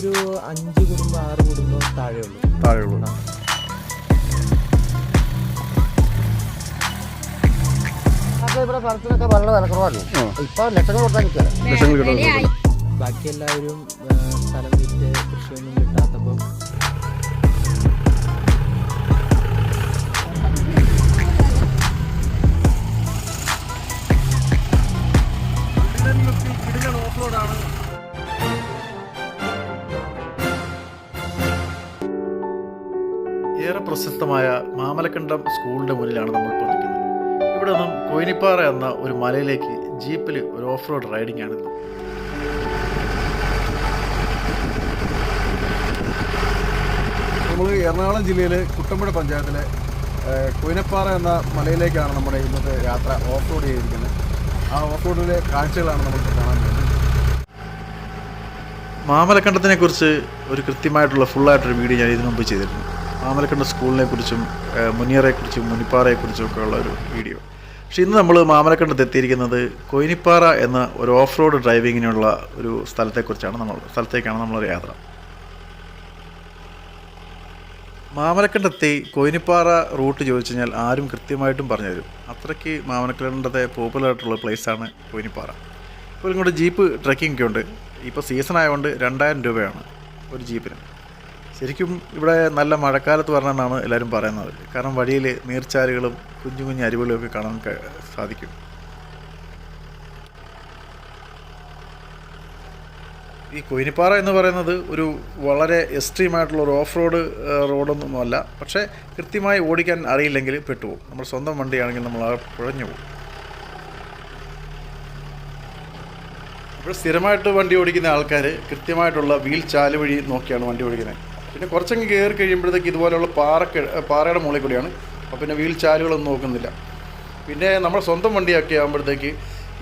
ഒരു അഞ്ച് കുടുംബം ആറ് കുടുംബം താഴെയുള്ളൂ. താഴെയുള്ളൂ. ഇവിടെ സ്ഥലത്തിനൊക്കെ വളരെ വിലക്കുറവായിരുന്നു ഇപ്പൊ ലക്ഷങ്ങൾ കൊടുത്താൽ ലക്ഷങ്ങൾ ബാക്കി എല്ലാവരും സ്ഥലം വിറ്റ് കൃഷിയൊന്നും കിട്ടാത്തപ്പോൾ മാമലക്കണ്ടം സ്കൂളിന്റെ മുന്നിലാണ് നമ്മൾ ഇപ്പോൾ നിൽക്കുന്നത്. ഇവിടെ നിന്നും കോയിനിപ്പാറ എന്ന ഒരു മലയിലേക്ക് ജീപ്പിൽ ഒരു ഓഫ് റോഡ് റൈഡിംഗ് ആണിത് നമ്മൾ എറണാകുളം ജില്ലയിലെ കുട്ടമ്പുഴ പഞ്ചായത്തിലെ കുയിനപ്പാറ എന്ന മലയിലേക്കാണ് നമ്മുടെ ഇന്നത്തെ യാത്ര ഓഫ് റോഡ് ചെയ്തിരിക്കുന്നത്. ആ ഓഫ് റോഡിലെ കാഴ്ചകളാണ് നമുക്ക് കാണാൻ പറ്റുന്നത്. മാമലക്കണ്ടത്തിനെ കുറിച്ച് ഒരു കൃത്യമായിട്ടുള്ള ഫുള്ളായിട്ടൊരു വീഡിയോ ഞാൻ ഇതിനു മുമ്പ് ചെയ്തിരുന്നു മാമലക്കണ്ട സ്കൂളിനെ കുറിച്ചും മുനിയറെക്കുറിച്ചും മുനിപ്പാറയെക്കുറിച്ചും ഒക്കെ ഉള്ള ഒരു വീഡിയോ. പക്ഷേ ഇന്ന് നമ്മൾ മാമലക്കണ്ടത്ത് എത്തിയിരിക്കുന്നത് കൊയിനിപ്പാറ എന്ന ഒരു ഓഫ് റോഡ് ഡ്രൈവിങ്ങിനുള്ള ഒരു സ്ഥലത്തെക്കുറിച്ചാണ് നമ്മൾ സ്ഥലത്തേക്കാണ് നമ്മളൊരു യാത്ര. മാമലക്കണ്ടത്തെ കോയിനിപ്പാറ റൂട്ട് ചോദിച്ചു കഴിഞ്ഞാൽ ആരും കൃത്യമായിട്ടും പറഞ്ഞു തരും. അത്രയ്ക്ക് മാമലക്കണ്ടത്തെ പോപ്പുലർ ആയിട്ടുള്ള പ്ലേസാണ് കോയിനിപ്പാറ. ഇപ്പോൾ ഇങ്ങോട്ട് ജീപ്പ് ട്രക്കിംഗ് ഒക്കെ ഉണ്ട്. ഇപ്പോൾ സീസൺ ആയതുകൊണ്ട് രണ്ടായിരം രൂപയാണ് ഒരു ജീപ്പിന്. ശരിക്കും ഇവിടെ നല്ല മഴക്കാലത്ത് വരണമെന്നാണ് എല്ലാവരും പറയുന്നത്. കാരണം വഴിയിൽ നീർച്ചാലുകളും കുഞ്ഞു കുഞ്ഞു അരുവികളൊക്കെ കാണാൻ സാധിക്കും. ഈ കൊയിനിപ്പാറ എന്ന് പറയുന്നത് ഒരു വളരെ എക്സ്ട്രീമായിട്ടുള്ള ഒരു ഓഫ് റോഡ് റോഡൊന്നുമല്ല. പക്ഷേ കൃത്യമായി ഓടിക്കാൻ അറിയില്ലെങ്കിൽ പെട്ടുപോകും. നമ്മൾ സ്വന്തം വണ്ടിയാണെങ്കിൽ നമ്മൾ ആ കുഴഞ്ഞു പോകും. അപ്പോൾ സ്ഥിരമായിട്ട് വണ്ടി ഓടിക്കുന്ന ആൾക്കാർ കൃത്യമായിട്ടുള്ള വീൽ ചാൽ വഴി നോക്കിയാണ് വണ്ടി ഓടിക്കുന്നത്. പിന്നെ കുറച്ചങ്ങ് കയറി കഴിയുമ്പോഴത്തേക്ക് ഇതുപോലെയുള്ള പാറ പാറയുടെ മുകളിൽ കൂടിയാണ്. അപ്പോൾ പിന്നെ വീൽ ചാലുകളൊന്നും നോക്കുന്നില്ല. പിന്നെ നമ്മൾ സ്വന്തം വണ്ടിയൊക്കെ ആകുമ്പോഴത്തേക്ക്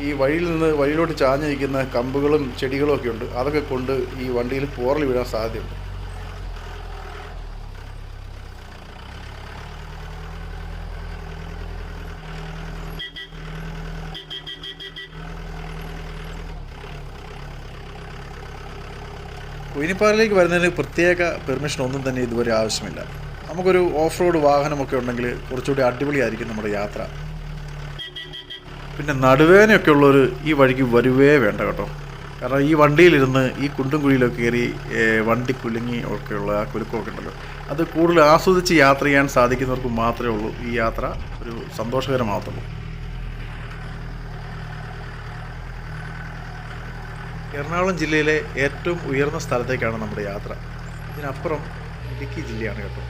ഈ വഴിയിൽ നിന്ന് വഴിയിലോട്ട് ചാഞ്ഞ് നിൽക്കുന്ന കമ്പുകളും ചെടികളും ഒക്കെ ഉണ്ട്. അതൊക്കെ കൊണ്ട് ഈ വണ്ടിയിൽ പോറൽ വീഴാൻ സാധ്യതയുണ്ട്. കുയിനിപ്പാറയിലേക്ക് വരുന്നതിന് പ്രത്യേക പെർമിഷൻ ഒന്നും തന്നെ ഇതുവരെ ആവശ്യമില്ല. നമുക്കൊരു ഓഫ് റോഡ് വാഹനമൊക്കെ ഉണ്ടെങ്കിൽ കുറച്ചുകൂടി അടിപൊളിയായിരിക്കും നമ്മുടെ യാത്ര. പിന്നെ നടുവേനയൊക്കെ ഉള്ളവർ ഈ വഴിക്ക് വരുവേ വേണ്ട കേട്ടോ. കാരണം ഈ വണ്ടിയിലിരുന്ന് ഈ കുണ്ടും കുഴിയിലൊക്കെ കയറി വണ്ടി കുലുങ്ങി ഒക്കെയുള്ള ആ കുലുക്കമൊക്കെ ഉണ്ടല്ലോ. അത് കൂടുതൽ ആസ്വദിച്ച് യാത്ര ചെയ്യാൻ സാധിക്കുന്നവർക്ക് മാത്രമേ ഉള്ളൂ ഈ യാത്ര ഒരു സന്തോഷകരമാകത്തുള്ളൂ. എറണാകുളം ജില്ലയിലെ ഏറ്റവും ഉയർന്ന സ്ഥലത്തേക്കാണ് നമ്മുടെ യാത്ര. ഇതിനപ്പുറം ഇടുക്കി ജില്ലയാണ് കേട്ടോ.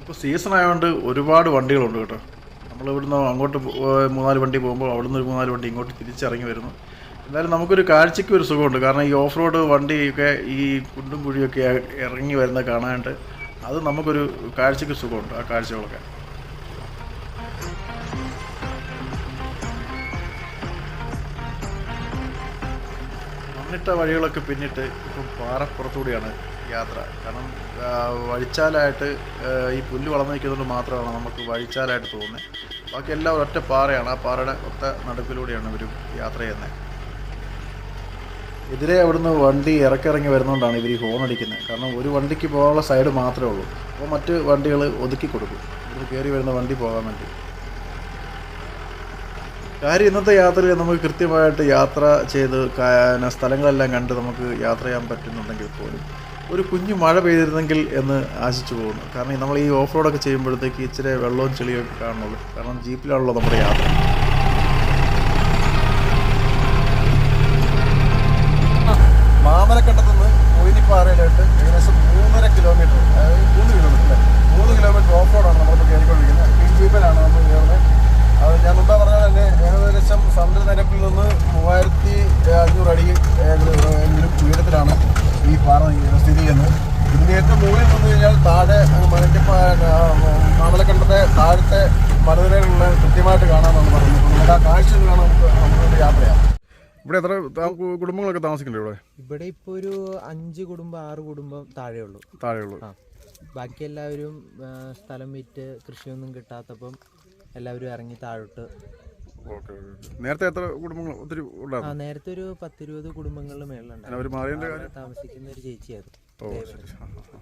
ഇപ്പോൾ സീസൺ ആയതുകൊണ്ട് ഒരുപാട് വണ്ടികളുണ്ട് കേട്ടോ. നമ്മൾ ഇവിടുന്ന് അങ്ങോട്ട് മൂന്നാൽ വണ്ടി പോകുമ്പോൾ അവിടുന്ന് ഒരു മൂന്നാൽ വണ്ടി ഇങ്ങോട്ട് തിരിച്ചിറങ്ങി വരുന്നു. എന്തായാലും നമുക്കൊരു കാഴ്ചയ്ക്ക് ഒരു സുഖമുണ്ട്. കാരണം ഈ ഓഫ് റോഡ് വണ്ടിയൊക്കെ ഈ കുണ്ടും കുഴിയൊക്കെ ഇറങ്ങി വരുന്ന കാണാനായിട്ട് അത് നമുക്കൊരു കാഴ്ചയ്ക്ക് സുഖമുണ്ട് ആ കാഴ്ചകളൊക്കെ. മണ്ണിട്ട വഴികളൊക്കെ പിന്നിട്ട് ഇപ്പം പാറപ്പുറത്തൂടെയാണ് യാത്ര. കാരണം വഴിച്ചാലായിട്ട് ഈ പുല്ല് വളർന്നു നിൽക്കുന്നതുകൊണ്ട് മാത്രമാണ് നമുക്ക് വഴിച്ചാലായിട്ട് തോന്നുന്നത് ബാക്കി എല്ലാം ഒറ്റ പാറയാണ്. ആ പാറയുടെ ഒത്ത നടുക്കിലൂടെയാണ് ഇവർ യാത്ര ചെയ്യുന്നത്. എതിരെ അവിടുന്ന് വണ്ടി ഇറക്കിറങ്ങി വരുന്നതുകൊണ്ടാണ് ഇവർ ഈ ഹോൺ അടിക്കുന്നത്. കാരണം ഒരു വണ്ടിക്ക് പോകാനുള്ള സൈഡ് മാത്രമേ ഉള്ളൂ. അപ്പോൾ മറ്റ് വണ്ടികൾ ഒതുക്കി കൊടുക്കും. ഇവർ കയറി വരുന്ന വണ്ടി പോകാൻ വേണ്ടി. കാര്യം ഇന്നത്തെ യാത്രയിൽ നമുക്ക് കൃത്യമായിട്ട് യാത്ര ചെയ്ത് സ്ഥലങ്ങളെല്ലാം കണ്ട് നമുക്ക് യാത്ര ചെയ്യാൻ പറ്റുന്നുണ്ടെങ്കിൽ പോലും ഒരു കുഞ്ഞു മഴ പെയ്തിരുന്നെങ്കിൽ എന്ന് ആശിച്ചു പോകുന്നു. കാരണം നമ്മൾ ഈ ഓഫ് റോഡൊക്കെ ചെയ്യുമ്പോഴത്തേക്ക് ഇച്ചിരി വെള്ളവും ചെളിയൊക്കെ കാണുന്നുള്ളൂ. കാരണം ജീപ്പിലാണല്ലോ നമ്മുടെ യാത്ര മാമലക്കണ്ടത്ത് നിന്ന് കോയിനിപ്പാറയിലോട്ട് ഏകദേശം മൂന്നര കിലോമീറ്റർ അതായത് മൂന്ന് കിലോമീറ്റർ അല്ലേ മൂന്ന് കിലോമീറ്റർ ഓഫ് റോഡാണ് നമ്മളിപ്പോൾ കയറിക്കൊണ്ടിരിക്കുന്നത് ഈ ജീപ്പിലാണ് നമ്മൾ കയറുന്നത് അത് ഞാൻ മുമ്പേ പറഞ്ഞ പോലെ തന്നെ ഏകദേശം സമുദ്രനിരപ്പിൽ നിന്ന് മൂവായിരം താഴെ അങ്ങ് മലയ്ക്ക് മാമലക്കണ്ടത്തെ താഴത്തെ മലനിരകളിൽ കൃത്യമായിട്ട് കാണാമെന്നാണ് പറയുന്നത്. നമുക്ക് ആ കാഴ്ച കാണാൻ നമുക്ക് നമുക്ക് യാത്രയാണ്. ഇവിടെ എത്ര കുടുംബങ്ങളൊക്കെ താമസിക്കുന്നുണ്ട് ഇവിടെ? ഇവിടെ ഇപ്പോൾ ഒരു അഞ്ച് കുടുംബം ആറ് കുടുംബം താഴെയുള്ളൂ. താഴെയുള്ളൂ. ആ. ബാക്കി എല്ലാവരും സ്ഥലം വിറ്റ് കൃഷിയൊന്നും കിട്ടാത്തപ്പം എല്ലാവരും ഇറങ്ങി താഴോട്ട്. ഓക്കെ നേരത്തെ എത്ര കുടുംബങ്ങൾ ഒത്തിരി ആ നേരത്തെ ഒരു പത്തിരുപത് കുടുംബങ്ങളുടെ മേളിലുണ്ട് താമസിക്കുന്ന ഒരു ചേച്ചിയായിരുന്നു ഓ ശരി ആ, ആ, ആ.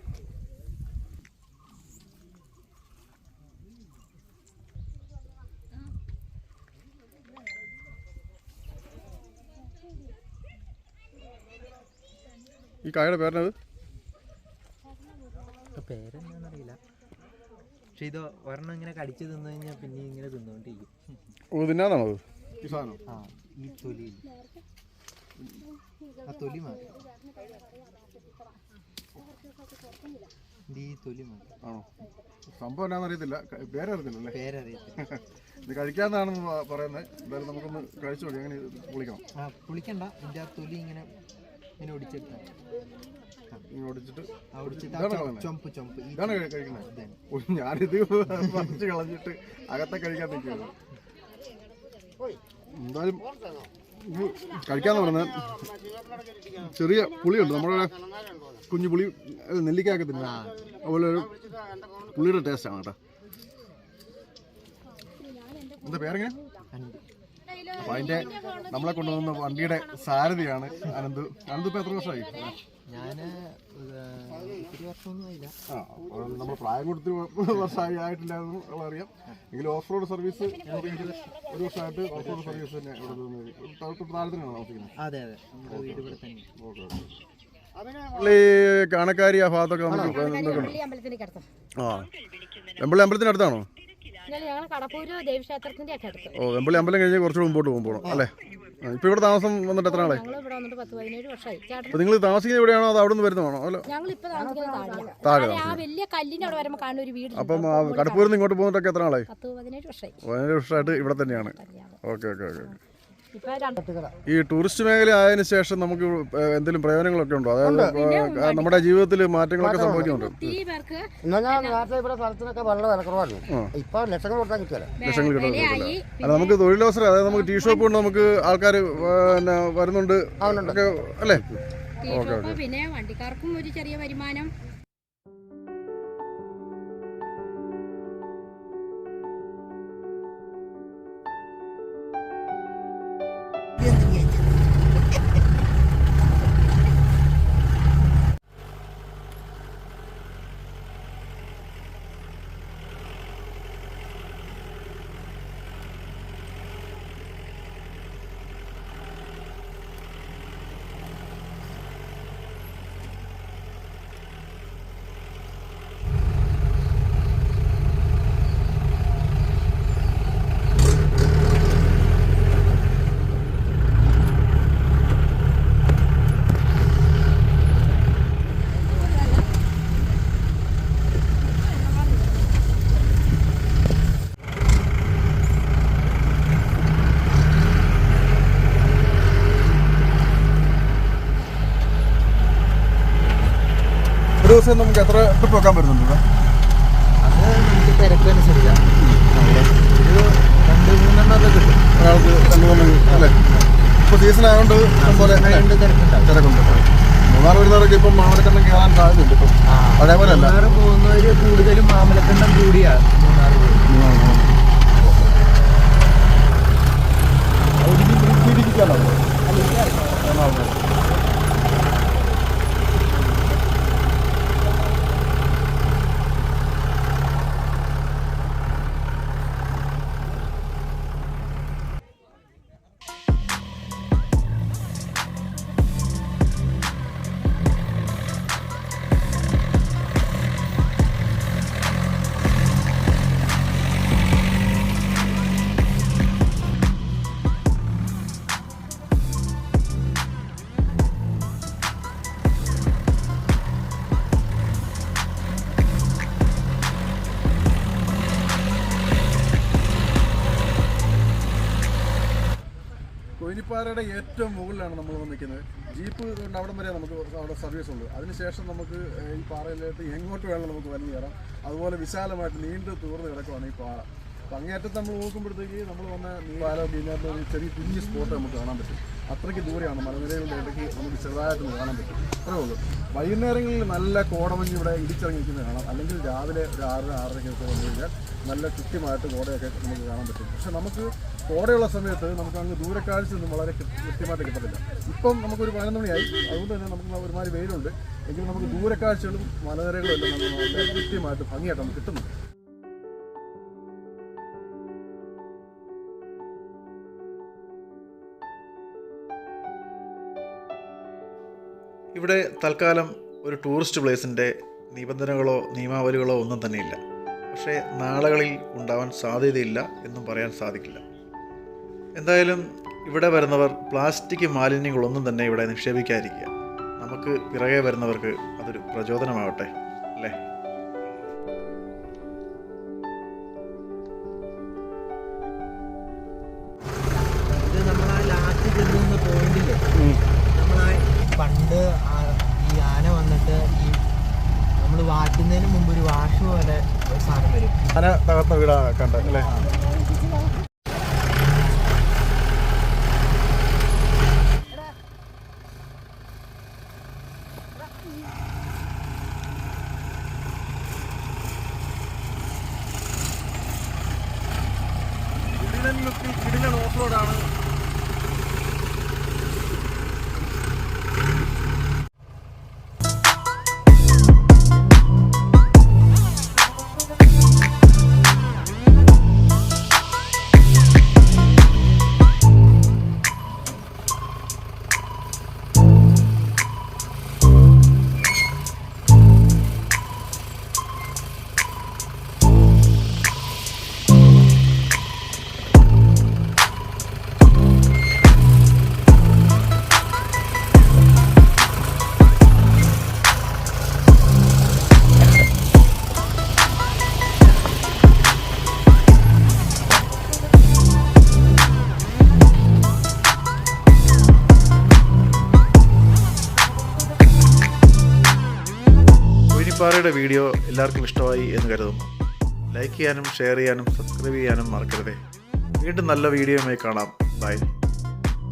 ഈ കായയുടെ പേരിനത് പേരെന്താണെന്നറിയില്ല പക്ഷെ ഇത് ഒരെണ്ണം ഇങ്ങനെ കടിച്ചു തിന്നു കഴിഞ്ഞാൽ പിന്നെ ഇങ്ങനെ തിന്നുകൊണ്ടിരിക്കും ഓ തിന്നാതാണോ അത്? ഈ സാധനം? ആ ഈ തൊലി. ആ തൊലി മാത്രം ഈ തൊലി മാത്രം ആണോ? സംഭവം എന്നാന്ന് അറിയത്തില്ല ക- പേരറിയത്തില്ലല്ലേ? പേരറിയത്തില്ല. ഇത് കഴിക്കാന്നാണെന്ന് പറയുന്നത്. എന്തായാലും നമുക്കൊന്ന് കഴിച്ചു നോക്കി. അങ്ങനെ പുളിക്കണം? ആ പുളിക്കണ്ട. ഇതിന്റെ ആ തൊലി ഇങ്ങനെ ഇങ്ങനെ ഒടിച്ചെടുത്താൽ ഇങ്ങനെ ഒടിച്ചിട്ട് ആ ഒടിച്ചിട്ട് ആ ഇതാണ് ചൊ- കളയുന്നത്? ചൊമ്പ് ചൊമ്പ്. ഈ ഇതാണ് കഴി- കഴിക്കുന്നത് ഇതാണ്. ഓ, ഞാനിത് പറിച്ച് കളഞ്ഞിട്ട് അകത്തെ കഴിക്കാൻ നിൽക്കുന്നത് എന്തായാലും ഇത് കഴിക്കാന്ന് പറഞ്ഞാൽ ചെറിയ പുളിയുണ്ട്. നമ്മുടെ കുഞ്ഞു പുളി അത് നെല്ലിക്കായൊക്കെ തിന്നാ. അതുപോലെ ഒരു പുളിയുടെ ടേസ്റ്റാണ് കേട്ടോ. എന്താ പേരെങ്ങനെ. അപ്പൊ അതിന്റെ നമ്മളെ കൊണ്ടുവന്ന വണ്ടിയുടെ സാരഥിയാണ് അനന്ത്. അനന്ത് ഇപ്പൊ എത്ര വർഷമായി? ആ നമ്മൾ പ്രായം കൊടുത്ത് വർഷമായി ആയിട്ടില്ലായിരുന്നു എന്ന് അറിയാം എങ്കിലും ഓഫ് റോഡ് സർവീസ് ഒരു വർഷമായിട്ട് ഓഫ് റോഡ് സർവീസ് തന്നെ ഇവിടെ താഴത്തിനാണ് താമസിക്കുന്നത്. ഈ കാണക്കാരി ആ ഭാഗത്തൊക്കെ നമുക്ക് ആ. വെമ്പള്ളി അമ്പലത്തിന് അടുത്താണോ ഇന്നലെ ഞങ്ങൾ കടപ്പൂര് ദേവീക്ഷേത്രത്തിന്റെ ഒക്കെ അടുത്ത്. ഓ വെമ്പള്ളി അമ്പലം കഴിഞ്ഞ് കുറച്ചുകൂടെ മുമ്പോട്ട് പോകുമ്പോൾ അല്ലേ? ഇപ്പൊ ഇവിടെ താമസം വന്നിട്ട് എത്ര നാളെ ഞങ്ങൾ ഇവിടെ വന്നിട്ട് പത്ത് പതിനേഴ് വർഷമായി ചേട്ടൻ അപ്പൊ നിങ്ങൾ താമസിക്കുന്നത് എവിടെയാണോ അത് അവിടെ നിന്ന് വരുന്നതാണോ? അല്ലോ. ഞങ്ങൾ ഇപ്പൊ താമസിക്കുന്നത് താഴെയാണ് താഴെ താഴെ ആ വലിയ കല്ലിന്റെ അവിടെ വരുമ്പോൾ കാണുന്ന ഒരു വീട് അപ്പം കടപ്പൂരിൽ നിന്ന് ഇങ്ങോട്ട് പോകുന്നിട്ടൊക്കെ എത്ര നാളായി? പത്ത് പതിനേഴ് വർഷമായി പതിനേഴ് വർഷമായിട്ട് ഇവിടെ തന്നെയാണ്. Okay okay okay. ഈ ടൂറിസ്റ്റ് മേഖല ആയതിനു ശേഷം നമുക്ക് എന്തെങ്കിലും പ്രയോജനങ്ങളൊക്കെ ഉണ്ടോ? അതായത് നമ്മുടെ ജീവിതത്തിൽ മാറ്റങ്ങളൊക്കെ സംഭവിക്കുന്നുണ്ട്? നേരത്തെ ഇവിടെ സ്ഥലത്തിനൊക്കെ വളരെ വിലക്കുറവായിരുന്നു ഇപ്പൊ ലക്ഷങ്ങൾ കൊടുത്താൽ കിട്ടിയാലേ ലക്ഷങ്ങൾ കിട്ടുന്നത് നമുക്ക് തൊഴിലവസരം അതായത് നമുക്ക് ടീ ഷോപ്പ് കൊണ്ട് നമുക്ക് ആൾക്കാർ പിന്നെ വരുന്നുണ്ട്. അല്ലേ? ഓക്കെ ഷോപ്പ് പിന്നെ വണ്ടിക്കാർക്കും ഒരു ചെറിയ വരുമാനം. ദിവസം നമുക്ക് എത്ര ട്രിപ്പ് വെക്കാൻ പറ്റുന്നുണ്ട്? അത് നമുക്ക് തിരക്കനുസരിച്ചാണ് രണ്ട് സീസൺ ആയതുകൊണ്ട് മൂന്നാർ വരുന്നവരൊക്കെ ഇപ്പം മാമലക്കണ്ടം കയറാൻ സാധ്യതയുണ്ട് അതേപോലെ അല്ല കൂടുതലും മാമലക്കണ്ടം കൂടിയാണ് കൊയിനിപ്പാറയുടെ ഏറ്റവും മുകളിലാണ് നമ്മൾ വന്നിരിക്കുന്നത് ജീപ്പ് കൊണ്ട് അവിടം വരെ നമുക്ക് അവിടെ സർവീസ് ഉണ്ട്. അതിനുശേഷം നമുക്ക് ഈ പാറയിലേക്ക് എങ്ങോട്ട് വേണം നമുക്ക് വലിഞ്ഞു കയറാം. അതുപോലെ വിശാലമായിട്ട് നീണ്ട് തൂർന്ന് കിടക്കുവാണ് ഈ പാറ. അപ്പം നമ്മൾ നോക്കുമ്പോഴത്തേക്ക് നമ്മൾ വന്ന പാലോ ഇതിനകത്ത് ഒരു ചെറിയ കുഞ്ഞ് സ്പോട്ട് നമുക്ക് കാണാൻ പറ്റും. അത്രയ്ക്ക് ദൂരെയാണ്. മലനിരകളുടെ ഇടയ്ക്ക് നമുക്ക് ചെറുതായിട്ടൊന്ന് കാണാൻ പറ്റും. അത്രേ ഉള്ളൂ. വൈകുന്നേരങ്ങളിൽ നല്ല കോടമഞ്ഞ് ഇവിടെ ഇടിച്ചിറങ്ങിക്കുന്നത് കാണാം. അല്ലെങ്കിൽ രാവിലെ ഒരു ആറര ആറരയ്ക്കൊക്കെ വന്നു കഴിഞ്ഞാൽ നല്ല കൃത്യമായിട്ട് കോടയൊക്കെ നമുക്ക് കാണാൻ പറ്റും. പക്ഷെ നമുക്ക് കോടയുള്ള സമയത്ത് നമുക്ക് അങ്ങ് ദൂരക്കാഴ്ച ഒന്നും വളരെ കൃത്യമായിട്ട് കിട്ടത്തില്ല. ഇപ്പം നമുക്കൊരു പതിനൊന്ന് മണിയായി. അതുകൊണ്ട് തന്നെ നമുക്ക് ഒരുമാതിരി വെയിലുണ്ട്. എങ്കിലും നമുക്ക് ദൂരക്കാഴ്ചകളും മലനിരകളും എല്ലാം നമുക്ക് കൃത്യമായിട്ട് ഭംഗിയായിട്ട് നമുക്ക് കിട്ടുന്നുണ്ട്. ഇവിടെ തൽക്കാലം ഒരു ടൂറിസ്റ്റ് പ്ലേസിന്റെ നിബന്ധനകളോ നിയമാവലികളോ ഒന്നും തന്നെയില്ല. പക്ഷേ നാളുകളിൽ ഉണ്ടാവാൻ സാധ്യതയില്ല എന്നും പറയാൻ സാധിക്കില്ല. എന്തായാലും ഇവിടെ വരുന്നവർ പ്ലാസ്റ്റിക് മാലിന്യങ്ങളൊന്നും തന്നെ ഇവിടെ നിക്ഷേപിക്കാതിരിക്കുക. നമുക്ക് പിറകെ വരുന്നവർക്ക് അതൊരു പ്രചോദനമാവട്ടെ. സാധനം തകർന്ന വീടാ കണ്ട അല്ലേ? കിടിലൻ ഓഫ് റോഡാണ് കൊയിനിപ്പാറയുടെ വീഡിയോ എല്ലാവർക്കും ഇഷ്ടമായി എന്ന് കരുതുന്നു. ലൈക്ക് ചെയ്യാനും ഷെയർ ചെയ്യാനും സബ്സ്ക്രൈബ് ചെയ്യാനും മറക്കരുതേ. വീണ്ടും നല്ല വീഡിയോയുമായി കാണാം. ബൈ.